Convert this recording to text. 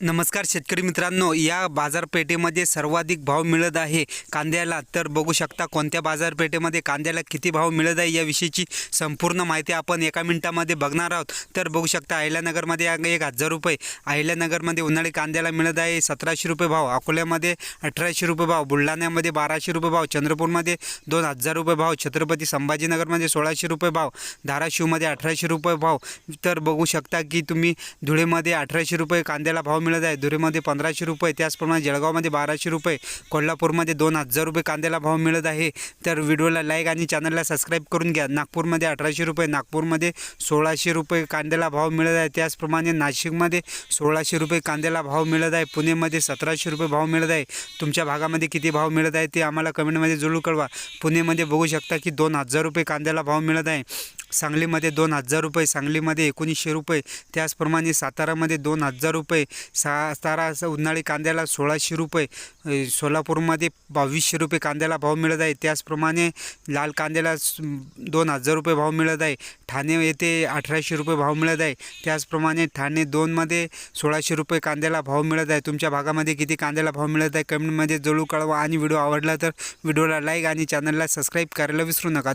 नमस्कार शेतकरी मित्रांनो या बाजारपेठेमध्ये सर्वाधिक भाव मिळत आहे कांद्याला. तर बघू शकता कोणत्या बाजारपेठेमध्ये कांद्याला किती भाव मिळत आहे याविषयीची संपूर्ण माहिती आपण एका मिनिटामध्ये बघणार आहोत. तर बघू शकता अहिल्यानगरमध्ये एक हजार रुपये अहिल्यानगरमध्ये उन्हाळी कांद्याला मिळत आहे सतराशे रुपये भाव अकोल्यामध्ये अठराशे रुपये भाव बुलढाण्यामध्ये बाराशे रुपये भाव चंद्रपूरमध्ये दोन हजार रुपये भाव छत्रपती संभाजीनगरमध्ये सोळाशे रुपये भाव धाराशिवमध्ये अठराशे रुपये भाव. तर बघू शकता की तुम्ही धुळेमध्ये अठराशे रुपये कांद्याला भाव मिळत आहे. दुरीमध्ये पंधराशे रुपये त्याचप्रमाणे जळगावमध्ये बाराशे रुपये कोल्हापूरमध्ये दोन हजार रुपये कांद्याला भाव मिळत आहे. तर व्हिडिओला लाईक आणि चॅनलला सबस्क्राईब करून घ्या. नागपूरमध्ये अठराशे रुपये नागपूरमध्ये सोळाशे रुपये कांद्याला भाव मिळत आहे. त्याचप्रमाणे नाशिकमध्ये सोळाशे रुपये कांद्याला भाव मिळत आहे. पुणेमध्ये सतराशे रुपये भाव मिळत आहे. तुमच्या भागामध्ये किती भाव मिळत आहे ते आम्हाला कमेंटमध्ये जरूर कळवा. पुणेमध्ये बघू शकता की दोन हजार रुपये कांद्याला भाव मिळत आहे. सांगलीमध्ये दोन हजार रुपये सांगलीमध्ये एकोणीसशे रुपये त्याचप्रमाणे सातारामध्ये दोन हजार रुपये सातारा असं उन्हाळी कांद्याला सोळाशे रुपये सोलापूरमध्ये बावीसशे रुपये कांद्याला भाव मिळत आहे. त्याचप्रमाणे लाल कांद्याला दोन हजार रुपये भाव मिळत आहे. ठाणे येथे अठराशे रुपये भाव मिळत आहे. त्याचप्रमाणे ठाणे दोनमध्ये सोळाशे रुपये कांद्याला भाव मिळत आहे. तुमच्या भागामध्ये किती कांद्याला भाव मिळत आहे? कमेंटमध्ये जळू कळवा. आणि व्हिडिओ आवडला तर व्हिडिओला लाईक आणि चॅनलला सबस्क्राईब करायला विसरू नका.